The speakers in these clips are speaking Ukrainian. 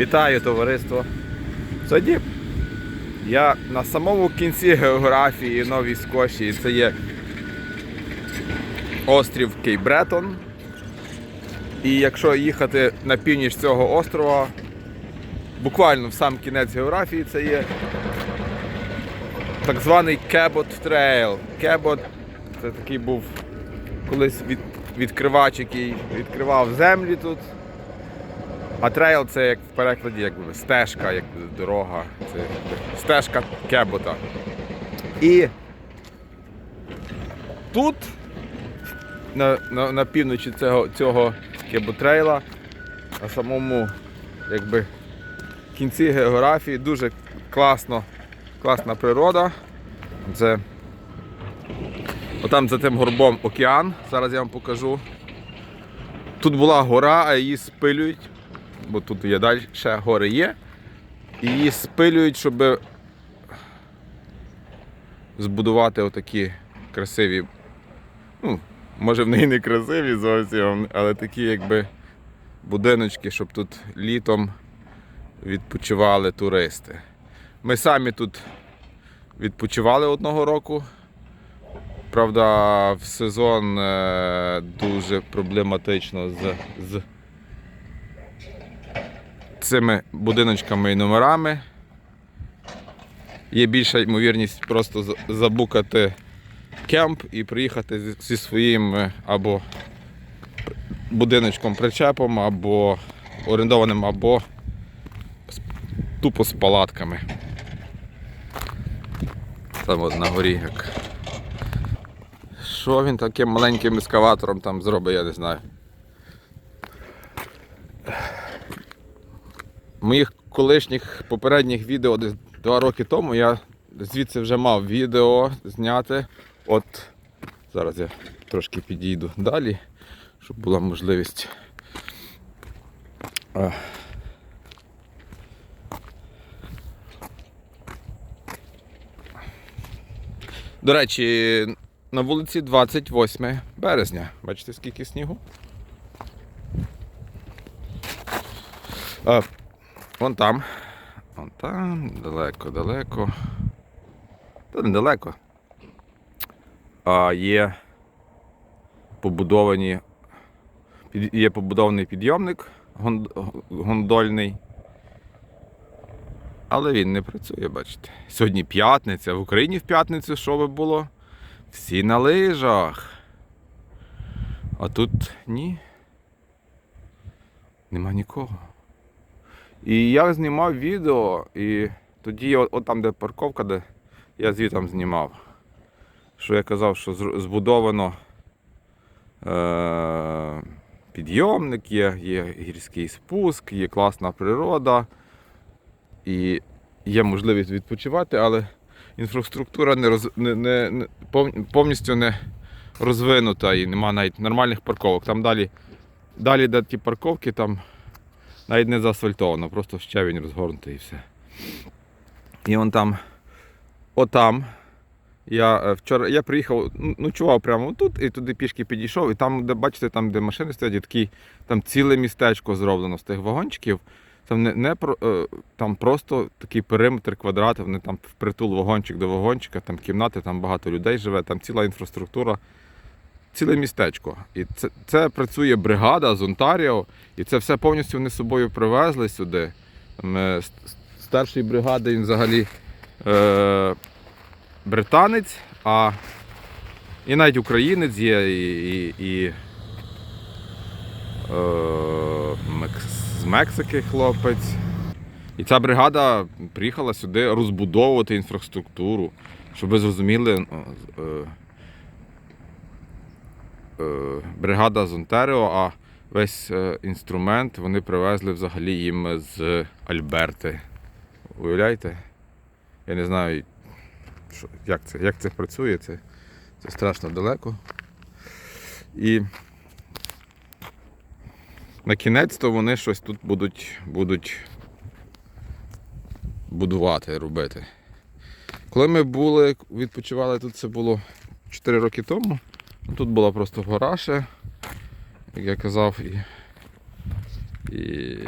Вітаю товариство. Сьогодні я на самому кінці географії Новій Скошії. Це є острів Кейбретон. І якщо їхати на північ цього острова, буквально в сам кінець географії, це є так званий Кебот Трейл. Кебот це такий був колись від, відкривач, який відкривав землі тут. А трейл це як в перекладі якби стежка, як дорога. Це стежка кебота. І тут, на, на, на півночі цього, цього кеботрейла, на самому якби, кінці географії дуже класно, класна природа. Це отам за тим горбом океан. Зараз я вам покажу. Тут була гора, а її спилюють бо тут є далі ще гори є. І її спилюють, щоб збудувати отакі красиві. Ну, може в неї не красиві зовсім, але такі якби будиночки, щоб тут літом відпочивали туристи. Ми самі тут відпочивали одного року. Правда, в сезон е, дуже проблематично з, з цими будиночками і номерами. Є більша ймовірність просто забукати кемп і приїхати зі- своїм е, або будиночком причепом, або орендованим, або тупо з палатками. Там от на горі як. Що він таким маленьким ескаватором там зробить, я не знаю. Моїх колишніх попередніх відео десь два роки тому я звідси вже мав відео зняти. От зараз я трошки підійду далі, щоб була можливість. До речі, на вулиці 28 березня. Бачите, скільки снігу? Вон там. Вон там, далеко, далеко. Та недалеко. А є побудовані. Є побудований підйомник гондольний. Але він не працює, бачите. Сьогодні п'ятниця. В Україні в п'ятницю що би було? Всі на лижах. А тут ні. Нема нікого. І я знімав відео, і тоді, от, от там, де парковка, де я звідти знімав. Що я казав, що збудовано е- підйомник, є, є гірський спуск, є класна природа, і є можливість відпочивати, але інфраструктура не роз, не, не, не, повністю не розвинута і немає навіть нормальних парковок. Там далі, далі де ті парковки, там навіть не заасфальтовано, просто щебінь розгорнутий і все. І вон там, отам. Я е, вчора я приїхав, ну, ночував прямо тут і туди пішки підійшов. І там, де бачите, там, де машини стоять, є такий, там ціле містечко зроблено з тих вагончиків. Там не, не е, там просто такий периметр квадрат, вони там впритул вагончик до вагончика, там кімнати, там багато людей живе, там ціла інфраструктура ціле містечко. І це, це працює бригада з Онтаріо, і це все повністю вони з собою привезли сюди. Е, старшої бригади він взагалі е, британець, а і навіть українець є, і, і, і е, з Мексики хлопець. І ця бригада приїхала сюди розбудовувати інфраструктуру, щоб ви зрозуміли. е, е, бригада з Онтаріо, а весь е, інструмент вони привезли взагалі їм з Альберти. Уявляєте? Я не знаю, що, як, це, як це працює, це, це страшно далеко. І на кінець то вони щось тут будуть, будуть будувати, робити. Коли ми були, відпочивали тут, це було 4 роки тому. Тут була просто гора ще, як я казав, і, і...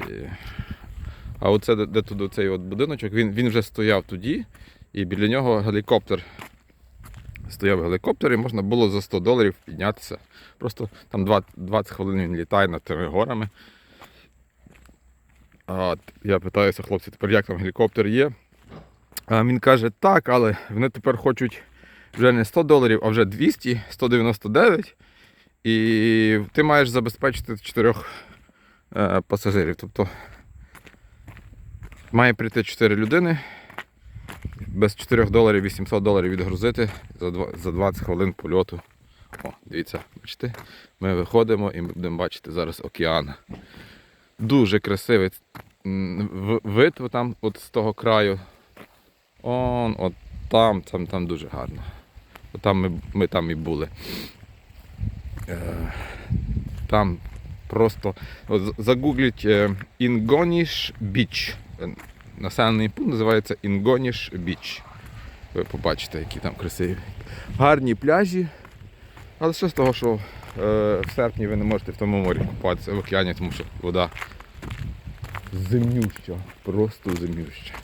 А оце де, де тут цей будиночок, він, він вже стояв тоді, і біля нього гелікоптер. Стояв гелікоптер і можна було за 100 доларів піднятися. Просто там 20, 20 хвилин він літає над тими горами. А я питаюся, хлопці, тепер як там гелікоптер є? А він каже, так, але вони тепер хочуть вже не 100 доларів, а вже 200, 199. І ти маєш забезпечити чотирьох е, пасажирів. Тобто має прийти 4 людини, без 4 доларів 800 доларів відгрузити за 20 хвилин польоту. О, дивіться, бачите, ми виходимо і будемо бачити зараз океан. Дуже красивий вид там, от з того краю. Он, от там, там, там дуже гарно. Там ми, ми там і були. Е, Там просто загугліть е, Інгоніш Біч. Е, Населений пункт називається Інгоніш Біч. Ви побачите, які там красиві. Гарні пляжі. Але що з того, що в серпні ви не можете в тому морі купатися в океані, тому що вода зимнюща, просто зимнюща.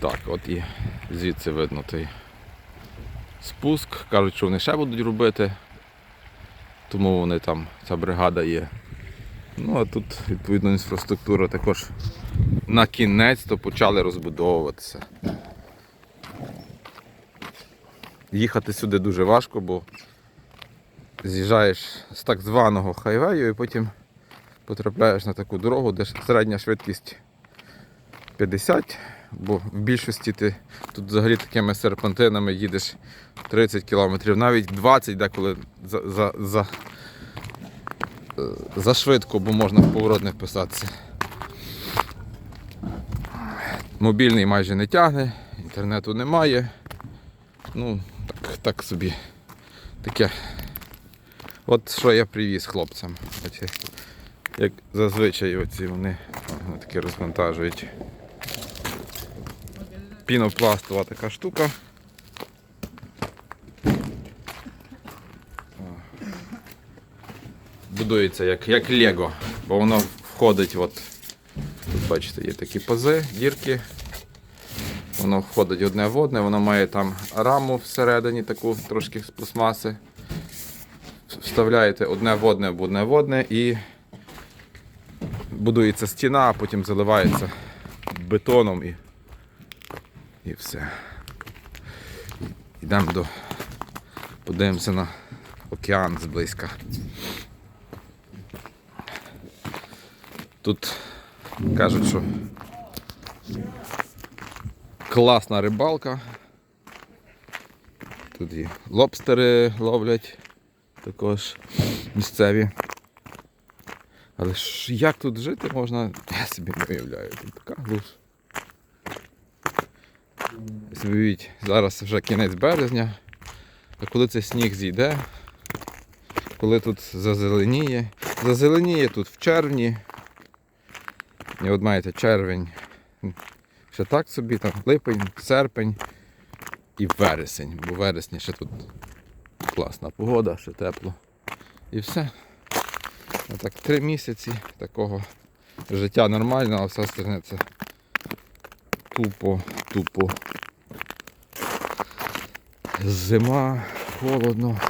Так, от і звідси видно той спуск. Кажуть, що вони ще будуть робити, тому вони там, ця бригада є. Ну а тут відповідно інфраструктура також на кінець то почали розбудовуватися. Їхати сюди дуже важко, бо з'їжджаєш з так званого хайвею і потім потрапляєш на таку дорогу, де середня швидкість 50, бо в більшості ти тут взагалі такими серпантинами їдеш 30 км, навіть 20 деколи за, за, за, е, за швидко, бо можна в поворот не вписатися. Мобільний майже не тягне, інтернету немає. Ну, так, так собі. Таке. От що я привіз хлопцям. Як зазвичай оці вони, вони такі розвантажують. Пінопластова така штука. Будується як, як Лего, бо воно входить от. Тут бачите, є такі пази, дірки. Воно входить одне в одне, воно має там раму всередині, таку трошки з пластмаси. Вставляєте одне в одне в одне в одне і будується стіна, а потім заливається бетоном і, і все. Йдемо до. Подивимося на океан зблизька. Тут кажуть, що класна рибалка. Тут і лобстери ловлять також місцеві. Але ж як тут жити можна, я собі не уявляю. Тут така глуш. Уявіть, зараз вже кінець березня, а коли цей сніг зійде, коли тут зазеленіє, зазеленіє тут в червні. І от маєте червень, ще так собі, там липень, серпень і вересень. Бо вересні ще тут класна погода, ще тепло. І все. Отак три місяці такого життя нормального, а все остальне це тупо, тупо. Зима, холодно.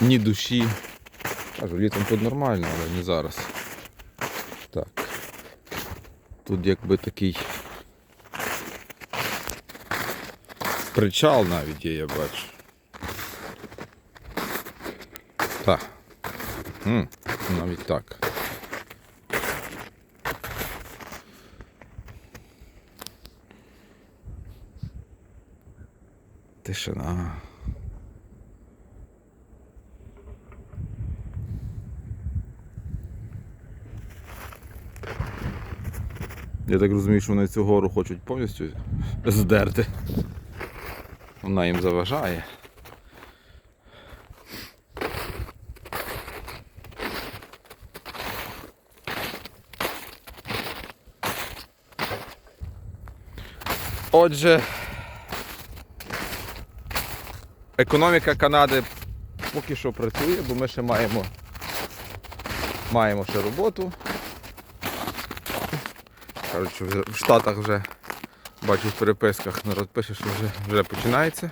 Ні душі. Кажу, літом тут нормально, але не зараз. Так. Тут якби такий причал навіть є, я бачу. Так. М, навіть так. Тишина. Я так розумію, що вони цю гору хочуть повністю здерти. Вона їм заважає. Отже, економіка Канади поки що працює, бо ми ще маємо, маємо ще роботу. Кажуть, в Штатах вже бачу в переписках народ пише, що вже, вже починається.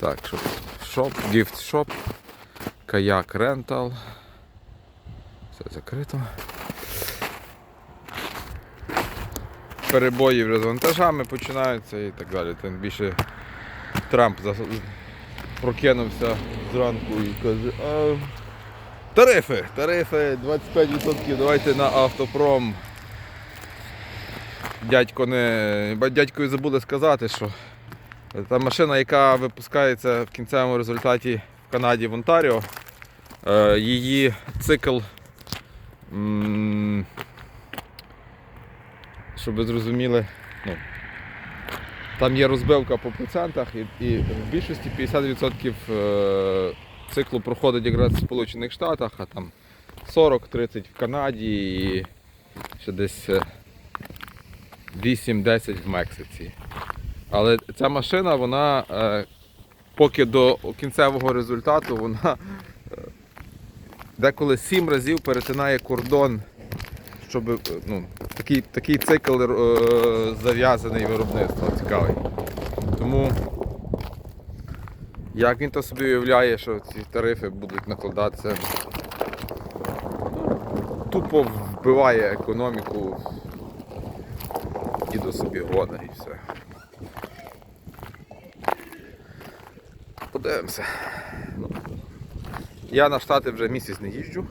Так, що? Шоп, гіфт шоп, каяк рентал. Все закрито. Перебої вже з вантажами починаються і так далі. Тим більше Трамп прокинувся зранку і каже, а, тарифи, тарифи 25%, давайте на автопром. Дядько не. Дядькові забули сказати, що та машина, яка випускається в кінцевому результаті в Канаді в Онтаріо, е, її цикл. Щоб ви зрозуміли, ну, там є розбивка по процентах, і, і в більшості 50% е, циклу проходить якраз в Сполучених Штатах, а там 40-30 в Канаді і ще десь е, 8-10 в Мексиці. Але ця машина, вона е, поки до кінцевого результату, вона е, деколи 7 разів перетинає кордон, щоб е, ну, такий, такий цикл е, зав'язаний виробництво цікавий. Тому як він то собі уявляє, що ці тарифи будуть накладатися, тупо вбиває економіку, діду собі года і все. Подивимося. Ну, я на штати вже місяць не їжджу.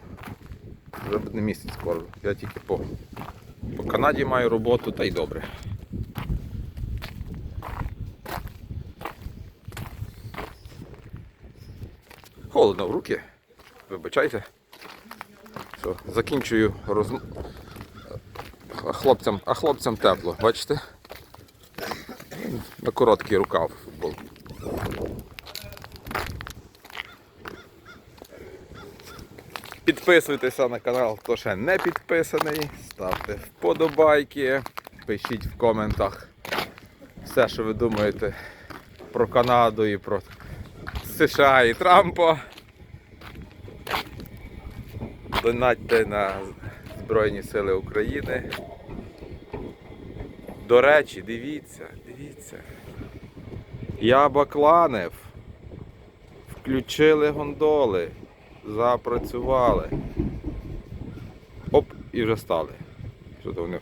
Вже не місяць скоро. Я тільки по, по Канаді маю роботу та й добре. Холодно в руки. Вибачайте. Все, закінчую роз... А хлопцям, а хлопцям тепло, бачите? На короткий рукав футбол. Підписуйтеся на канал, хто ще не підписаний, ставте вподобайки, пишіть в коментах все, що ви думаєте про Канаду і про США і Трампа. Донатьте на Збройні Сили України. До речі, дивіться, дивіться. Я бакланив. Включили гондоли. Запрацювали. Оп, і вже стали. Що то вони.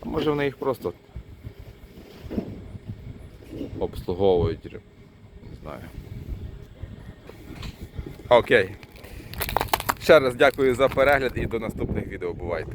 А може вони їх просто обслуговують. Не знаю. Окей. Ще раз дякую за перегляд і до наступних відео. Бувайте.